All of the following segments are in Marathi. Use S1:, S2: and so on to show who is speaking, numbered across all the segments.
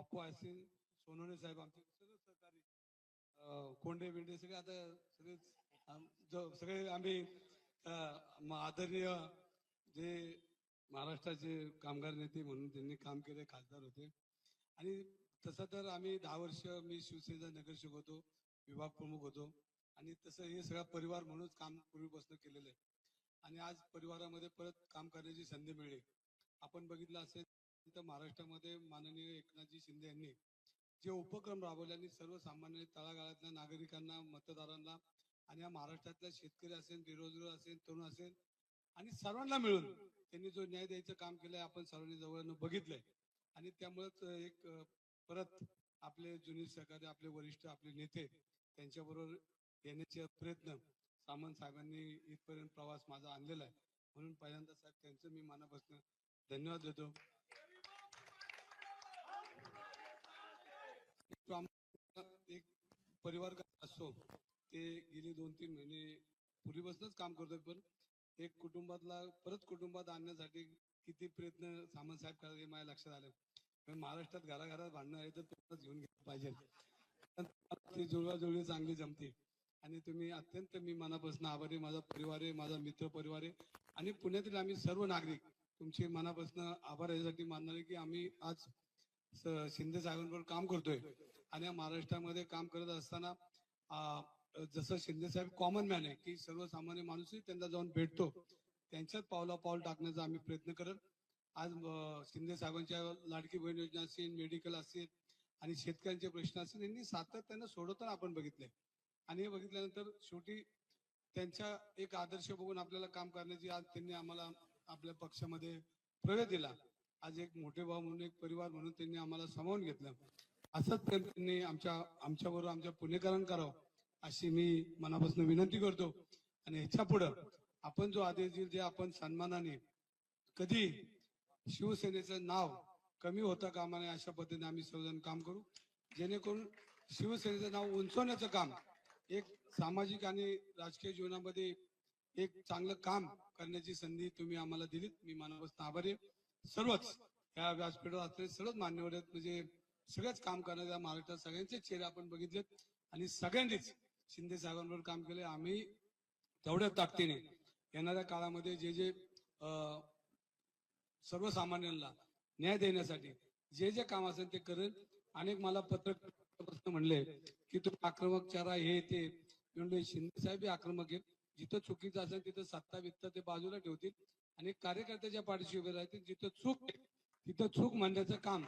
S1: बाप्पू असतील सोनवणे साहेब आमचे सगळे सहकारी कोंडे बिंडे सगळे आता सगळे सगळे आम्ही म- आदरणीय जे महाराष्ट्राचे कामगार नेते म्हणून त्यांनी काम केले खासदार होते. आणि तसं तर आम्ही दहा वर्ष मी शिवसेनेचा नगरसेवक होतो विभाग प्रमुख होतो. आणि तसं हे सगळा परिवार म्हणूनच काम पूर्वीपासून केलेलं आहे. आणि आज परिवारामध्ये परत काम करण्याची संधी मिळेल. आपण बघितलं असेल महाराष्ट्रामध्ये माननीय एकनाथजी शिंदे यांनी जे उपक्रम राबवले आणि सर्वसामान्य तळागाळातल्या नागरिकांना मतदारांना आणि या महाराष्ट्रातल्या शेतकरी असेल बेरोजगार असेल तरुण असेल आणि सर्वांना मिळून त्यांनी जो न्याय द्यायचं काम केलंय आपण सर्वांनी जवळ बघितलंय. आणि त्यामुळेच एक परत आपले जुने सहकारी आपले वरिष्ठ आपले नेते त्यांच्याबरोबर येण्याचे प्रयत्न सामंत साहेबांनी इथपर्यंत प्रवास माझा आणलेला आहे. म्हणून पहिल्यांदा साहेब त्यांचं मी मनापासून धन्यवाद देतो. एक परिवार असतो ते गेली दोन तीन महिने पूर्वीपासूनच काम करतोय पण एक कुटुंबातला परत कुटुंबात आणण्यासाठी किती प्रयत्न सामंत साहेब करतात हे माझ्या लक्षात आलं पण महाराष्ट्रात घराघरात भांडणं आहे तर तुम्हाला घेऊन गेलं पाहिजे. ती जुळवाजुळवी चांगली जमते. आणि तुम्ही अत्यंत मी मनापासून आभारी आहे. माझा परिवार आहे माझा मित्र परिवार आहे. आणि पुण्यातील आम्ही सर्व नागरिक तुमचे मनापासून आभार यासाठी मानणार आहे की आम्ही आज स- शिंदे साहेबांबरोबर काम करतोय. आणि या महाराष्ट्रामध्ये काम करत असताना जसं शिंदे साहेब कॉमन मॅन आहे की सर्वसामान्य माणूसही त्यांना जाऊन भेटतो. त्यांच्यात पावला पाऊल टाकण्याचा आम्ही प्रयत्न करत आज शिंदे साहेबांच्या लाडकी बहीण योजना असेल मेडिकल असेल आणि शेतकऱ्यांचे प्रश्न असतील यांनी सातत्यानं सोडवताना आपण बघितले आणि हे बघितल्यानंतर शेवटी त्यांच्या एक आदर्श बघून आपल्याला काम करण्याची आज त्यांनी आम्हाला आपल्या पक्षामध्ये प्रवेश दिला. आज एक मोठे भाऊ म्हणून एक परिवार म्हणून त्यांनी आम्हाला सामावून घेतलं. असंच प्रेम त्यांनी आमच्या आमच्या बरोबर आमच्या पुणेकरांना करावं अशी मी मनापासून विनंती करतो. आणि ह्याच्या पुढं आपण जो आदेश देईल जे आपण सन्मानाने कधी शिवसेनेचं नाव कमी होता कामा नये अशा पद्धतीने आम्ही सर्वजण काम करू. जेणेकरून शिवसेनेचं नाव उंचवण्याचं काम एक सामाजिक आणि राजकीय जीवनामध्ये एक चांगलं काम करण्याची संधी तुम्ही आम्हाला दिलीत. मी मनापासून आभारी सर्वच या व्यासपीठावर असलेले सर्वच मान्यवर आहेत. म्हणजे सगळेच काम करणाऱ्या महाराष्ट्रात सगळ्यांचे चेहरे आपण बघितलेत आणि सगळ्यांनीच शिंदे साहेबांबरोबर काम केले आम्ही तेवढ्या ताकदीने येणाऱ्या काळामध्ये जे जे सर्वसामान्यांना न्याय देण्यासाठी जे जे काम असेल ते करेल. अनेक मला पत्र म्हणले की तुम्ही आक्रमक चारा हे ते म्हणजे शिंदे साहेब आक्रमक आहेत. जिथं चुकीचं असेल तिथं सत्ता वित्त ते बाजूला ठेवतील. आणि कार्यकर्त्याच्या पाठीशी उभे राहतील. जिथं चूक तिथं चूक म्हणण्याचं काम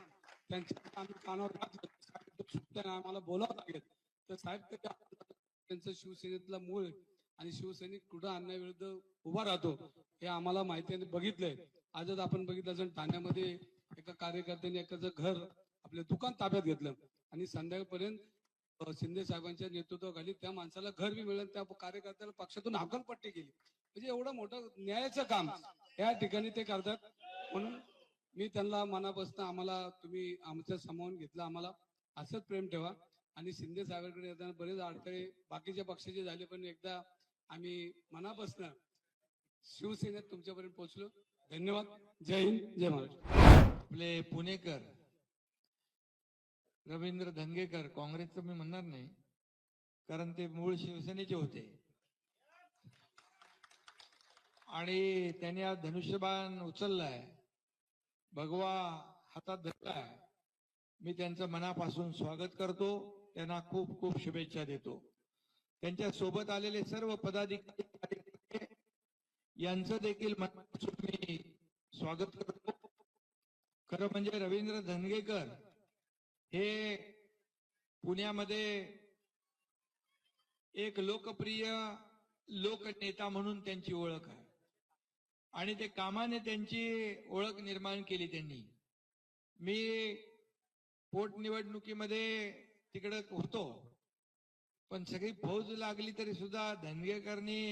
S1: त्यांच्या आम्ही कानावर घातलं. साहेब, आम्हाला बोलावं लागेल. तर साहेब त्यांचं शिवसेनेतला मूळ आणि शिवसैनिक कुठं आणण्याविरुद्ध उभा राहतो हे आम्हाला माहिती आहे. आणि बघितलंय. आजच आपण बघितलं जण ठाण्यामध्ये एका कार्यकर्त्याने एकाचं घर आपलं दुकान ताब्यात घेतलं आणि संध्याकाळपर्यंत शिंदे साहेबांच्या नेतृत्वाखाली त्या माणसाला घर बी मिळेल त्या कार्यकर्त्याला पक्षातून हाकलपट्टी केली. म्हणजे एवढं मोठं न्यायाचं काम या ठिकाणी ते करतात. म्हणून मी त्यांना मनापासून आम्हाला तुम्ही आमच्या समावून घेतलं आम्हाला. असंच प्रेम ठेवा. आणि शिंदे साहेबांकडे येताना बरेच अडथळे बाकीच्या पक्षाचे झाले पण एकदा आम्ही मनापासून शिवसेनेत तुमच्यापर्यंत पोहोचलो. धन्यवाद. जय हिंद जय महाराष्ट्र.
S2: आपले पुणेकर रवींद्र धंगेकर काँग्रेसचं मी म्हणणार नाही कारण ते मूळ शिवसेनेचे होते. आणि त्यांनी आज धनुष्यबाण उचललाय. भगवा हातात धरलाय मी त्यांचं मनापासून स्वागत करतो. त्यांना खूप खूप शुभेच्छा देतो. त्यांच्यासोबत आलेले सर्व पदाधिकारी यांचं देखील मनापासून मी स्वागत करतो. खरं म्हणजे रवींद्र धनगेकर हे पुण्यामध्ये एक लोकप्रिय लोकनेता म्हणून त्यांची ओळख आहे. आणि ते कामाने त्यांची ओळख निर्माण केली त्यांनी. मी पोटनिवडणुकीमध्ये तिकडे होतो पण सगळी फौज लागली तरी सुद्धा धनगेकरनी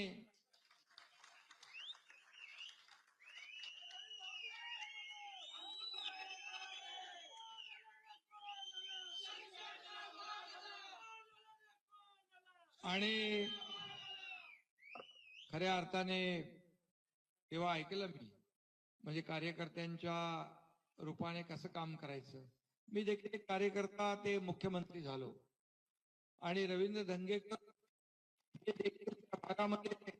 S2: आणि खऱ्या अर्थाने तेव्हा ऐकलं मी. म्हणजे कार्यकर्त्यांच्या रूपाने कसं काम करायचं? मी देखील एक कार्यकर्ता ते मुख्यमंत्री झालो. आणि रवींद्र धंगेकर हे देखील भागामध्ये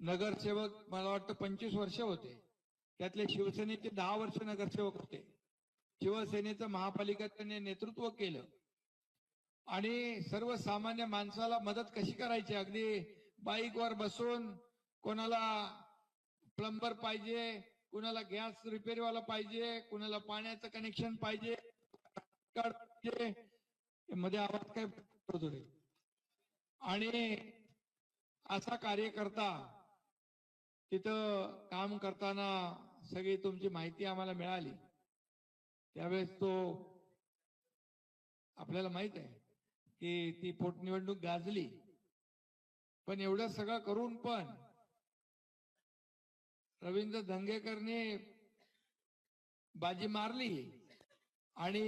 S2: नगरसेवक मला वाटतं पंचवीस वर्ष होते. त्यातले शिवसेनेचे दहा वर्ष नगरसेवक होते. शिवसेनेचं महापालिका त्यांनी नेतृत्व केलं. आणि सर्वसामान्य माणसाला मदत कशी करायची? अगदी बाईकवर बसून कोणाला प्लंबर पाहिजे कुणाला गॅस रिपेअरवाला पाहिजे कुणाला पाण्याचं कनेक्शन पाहिजे मध्ये आवाज काय आणि असा कार्यकर्ता तिथं काम करताना सगळी तुमची माहिती आम्हाला मिळाली. त्यावेळेस तो आपल्याला माहीत आहे की ती पोटनिवडणूक गाजली. पण एवढं सगळं करून पण रवींद्र धंगेकरने बाजी मारली आणि